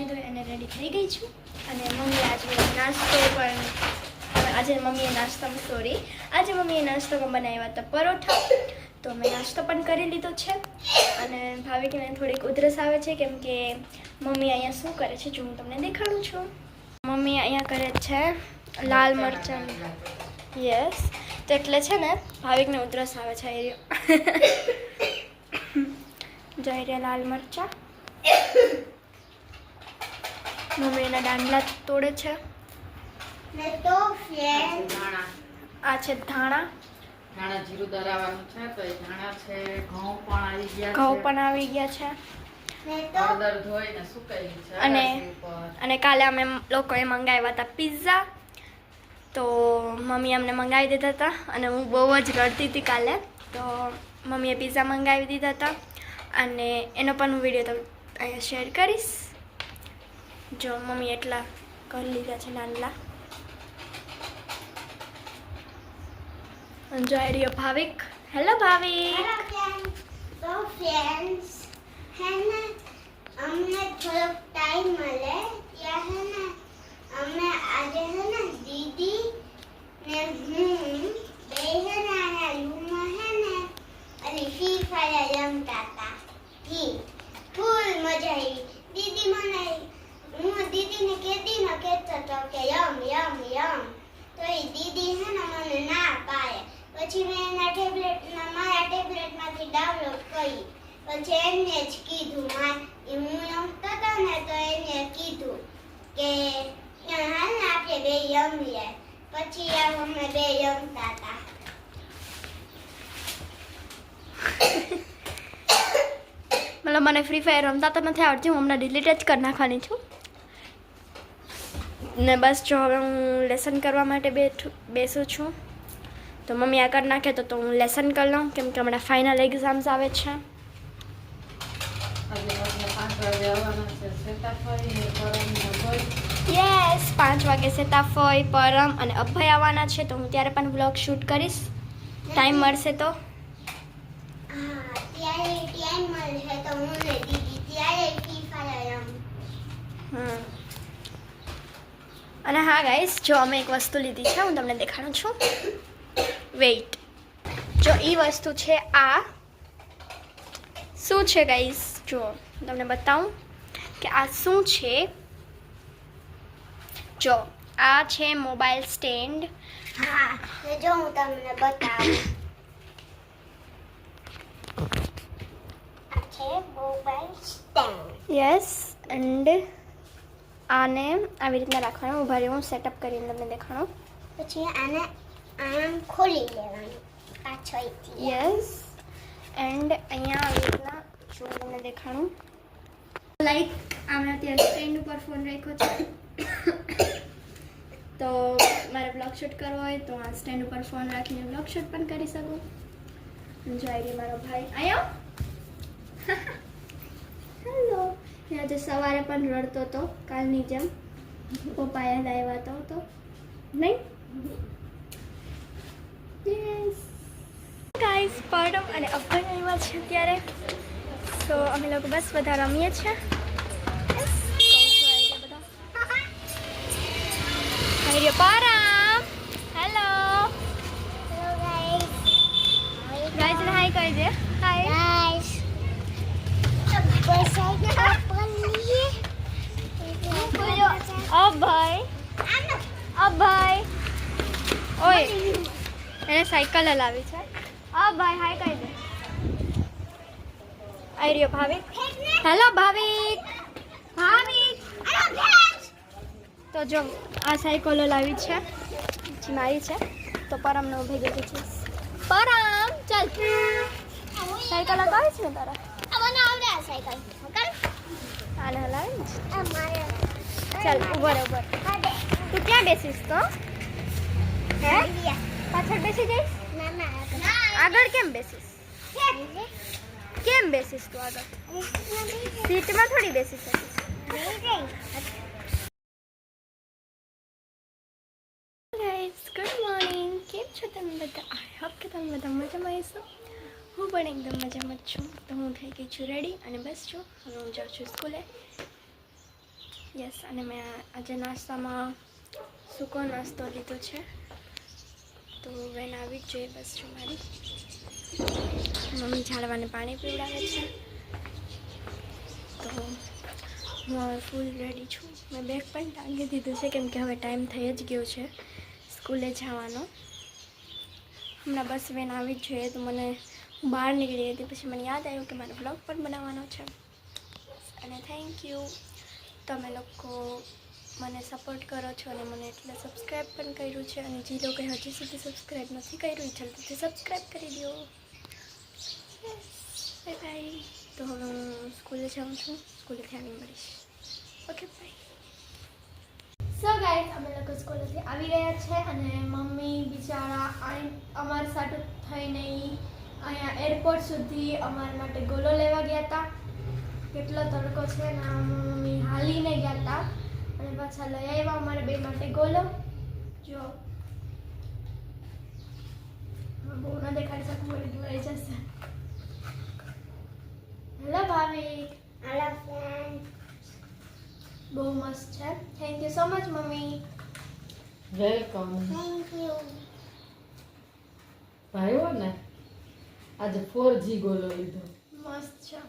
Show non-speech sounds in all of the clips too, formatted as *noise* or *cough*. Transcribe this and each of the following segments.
નાહી અને રેડી થઈ ગઈ છું. અને મમ્મી આજે નાસ્તો પણ આજે મમ્મીએ નાસ્તામાં સોરી આજે મમ્મીએ નાસ્તોમાં બનાવ્યા હતા, પરોઠા. તો મેં નાસ્તો પણ કરી લીધો છે. અને ભાવિકને થોડીક ઉધરસ આવે છે કેમ કે મમ્મી અહીંયા શું કરે છે જો હું તમને દેખાડું છું. મમ્મી અહીંયા કરે છે લાલ મરચાં. યસ તો એટલે છે ને, ભાવિકને ઉધરસ આવે છે એ જઈ રહ્યા લાલ મરચાં. મમ્મી એના દાંડલા તોડે છે. આ છે ધાણા. ધાણા. જીરું દરાવાનું છે તો એ ધાણા છે ઘઉં પણ આવી ગયા ઘઉં છે. પણ આવી ગયા છે. ને તો હળદર ધોઈને સુકાઈ છે અને- અને કાલે અમે લોકોએ મંગાવ્યા હતા પિઝા તો મમ્મી અમને મંગાવી દીધા હતા અને હું બહુ જ રડતી હતી કાલે. તો મમ્મીએ પિઝા મંગાવી દીધા હતા. અને એનો પણ હું વીડિયો તમને અહીંયા શેર કરીશ. જો મમ્મી એટલા કરી લીધા છે નાનલા. જો રહ્યો ભાવિક. હેલો ભાવિક. તો ફ્રેન્ડ્સ હે ને, અમને થોડોક ટાઈમ મળે. ત્યાં હે ને, અમે આજે હે ને, દીદી ને હું બે હે ને આયા રૂમમાં હે ને, અને ફ્રી ફાયર રમતા હતા. ફૂલ મજા આવી દીદી મને હું દીદીને કહેતી ને કહેતો હતો કે યમ યમ યમ. તો એ દીદી હે ને મને ના પાડે. પછી મેં એના ટેબ્લેટ મારા ટેબ્લેટમાંથી ડાઉનલોડ કરી. પછી એમને જ કીધું મા હું રમતો હતો ને તો એને કીધું કે હાલ ને આપણે બે રમીએ. પછી અમે બે રમતા હતા. *coughs* મતલબ મને ફ્રી ફાયર રમતા તો નથી આવડતી, હું હમણાં ડિલીટ જ કરી નાખવાની છું. ને બસ જો હવે હું લેસન કરવા માટે બેઠું બેસું છું. તો મમ્મી આગળ નાખે તો તો હું લેસન કરી લઉં કેમ કે હમણાં ફાઇનલ એક્ઝામ્સ આવે છે. યસ પાંચ વાગે સેતાફોય પરમ અને અભય આવવાના છે તો હું ત્યારે પણ બ્લોગ શૂટ કરીશ. ટાઈમ મળશે તો. હા ત્યારે ટાઈમ મળશે તો હું ને દીદી ત્યારે ફ્રી ફાયર રમ હમ. અને હા ગાઈસ જો અમે એક વસ્તુ લીધી છે હું તમને દેખાડું છું. વેઇટ જો એ વસ્તુ છે આ. શું છે ગાઈસ જો હું તમને બતાવું કે આ શું છે. જો આ છે મોબાઈલ સ્ટેન્ડ હા તો જો હું તમને બતાવું. આ છે મોબાઈલ સ્ટેન્ડ યસ એન્ડ આને આવી રીતના રાખવાનું ઊભા રહ્યો હું સેટઅપ કરીને તમને દેખાણું. પછી આને આમ ખોલી લેવાનું પાછળથી. યસ એન્ડ અહીંયા આવી રીતના જો તમને દેખાણું. લાઈક આમે અત્યારે સ્ટેન્ડ ઉપર ફોન રાખ્યો છે. તો મારે બ્લોગ શૂટ કરવો હોય તો આ સ્ટેન્ડ ઉપર ફોન રાખીને બ્લોગ શૂટ પણ કરી શકું. જો આવી મારો ભાઈ. આયો આજે સવારે પણ રડતો હતો કાલની જેમ. પપ્પા યાદ આવ્યા તો તો. નહીં? ગાઈસ પડમ અને અભય આવ્યા છે અત્યારે. તો અમે લોકો બસ બધા રમીએ છીએ. Param hello hello guys hi કહી દે. હાય ગાઈસ બસ આઈ પલ્લી અભય. અભય. ઓય એને સાયકલ હલાવી છે. અભય હાય કહી દે. આઈ રહ્યો ભાવિક. હેલો ભાવિક. ભાવિક. તો જો આ સાયકલો લાવી છે. પછી મારી છે. તો પરમને ઊભી ગઈ છે. પરમ ચાલ. સાયકલ હલાવી છે ને તારા? મને આવડે આ સાયકલ. આને હલાવી મારે. ચાલ, ઊભો રહે તું ક્યાં બેસીશ તો? હે? પાછળ બેસી જઈશ? ના ના આગળ કેમ બેસીશ? કેમ બેસીશ તું આગળ? સીટમાં થોડી બેસી શકીશ. ગુડ મોર્નિંગ કેમ છો તમે બધા? આઈ હોપ તમે બધા મજામાં હશો. હું પણ એકદમ મજામાં જ છું. તો હું થઈ ગઈ છું રેડી અને બસ છું હવે હું જાઉં છું સ્કૂલે યસ અને મેં આજે નાસ્તામાં સૂકો નાસ્તો લીધો છે. તો વેન આવી જ જોઈએ બસ મારી મમ્મી ઝાડવાને પાણી પીવડાવે છે. તો હું હવે ફૂલ રેડી છું. મેં બેગ પણ ટાંગી દીધું છે, કેમ કે હવે ટાઈમ થઈ જ ગયો છે સ્કૂલે જવાનો. હમણાં બસ વેન આવી જ જોઈએ, તો મને બહાર નીકળી હતી. પછી મને યાદ આવ્યું કે મારો બ્લોગ પણ બનાવવાનો છે. અને થેન્ક યુ તમે લોકો મને સપોર્ટ કરો છો અને મને એટલે સબસ્ક્રાઈબ પણ કર્યું છે અને જે લોકોએ હજી સુધી સબસ્ક્રાઈબ નથી કર્યું જલ્દીથી સબસ્ક્રાઈબ કરી દો. બાય બાય તો હવે હું સ્કૂલે જાઉં છું. સ્કૂલેથી આવી મળીશ. ઓકે બાય સો ગાઈસ અમે લોકો સ્કૂલેથી આવી રહ્યા છે અને મમ્મી, બિચારા અમારી સાથે નહીં અહીંયા એરપોર્ટ સુધી અમારા માટે ગોલો લેવા ગયા હતા. કેટલો તડકો છે ને આમ મમ્મી હાલીને ગયા હતા અને પાછા લઈ આવ્યા અમારે બે માટે ગોલો. જો. બહુ ના દેખાડી શકું એટલે દોરાઈ જશે. હેલો ભાભી. હેલો ફ્રેન્ડ બહુ મસ્ત છે. Thank you so much mummy. Welcome thank you ભાઈઓ ને આજે ફોર જી ગોલો લીધો. મસ્ત છે.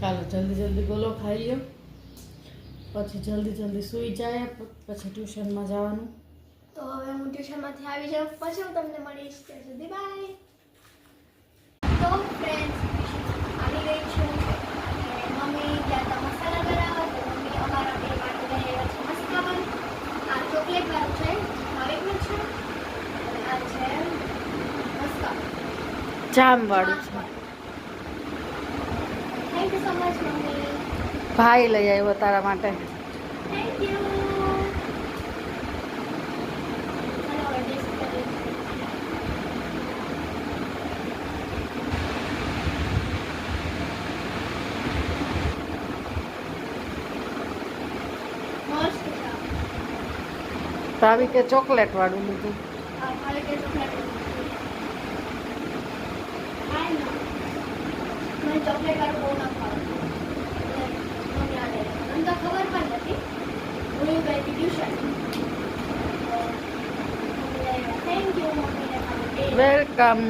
ચાલો જલ્દી જલ્દી ગોલો ખાઈ લો પછી જલ્દી જલ્દી સૂઈ જાય પછી ટ્યુશનમાં જવાનું. તો હવે હું ટ્યુશનમાંથી આવી જાઉં પછી હું તમને મળીશ. ત્યાં સુધી બાય તો ફ્રેન્ડ્સ આવી ગઈ છું. મમ્મી ત્યાં તો મસાલા બનાવવા તો મમ્મી અમારા બે માટે લઈ આવ્યા છે મસ્ત બન આ ચોકલેટ વાળું છે મારીનું છે. આ છે મસ્કા જામ વાળું છે thank you so much mummy ભાઈ લઈ આવ્યો તારા માટે. ભાભી કે ચોકલેટ વાળું લીધું. ચોકલેટ વાળું બહુ ના ભાવે એટલે મને આ લે મને તો ખબર પણ નથી હું વેલકમ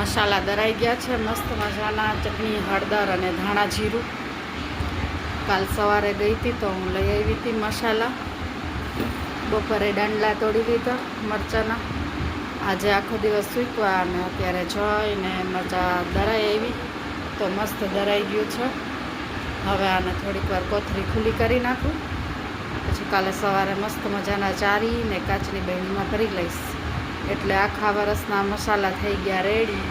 મસાલા દરાઈ ગયા છે, મસ્ત મજાના ચટણી, હળદર અને ધાણા જીરું. કાલ સવારે ગઈ હતી તો હું લઈ આવી હતી મસાલા. બપોરે ડાંડલા તોડી લીધા મરચાંના. આજે આખો દિવસ સૂકવા અને અત્યારે જોઈને મરચાં દરાઈ આવી. તો મસ્ત દરાઈ ગયું છે. હવે આને થોડીક વાર કોથળી ખુલ્લી કરી નાખું. પછી કાલે સવારે મસ્ત મજાના ચારી ને કાચની બહેણીમાં ભરી લઈશ. એટલે આખા વરસના મસાલા થઈ ગયા રેડી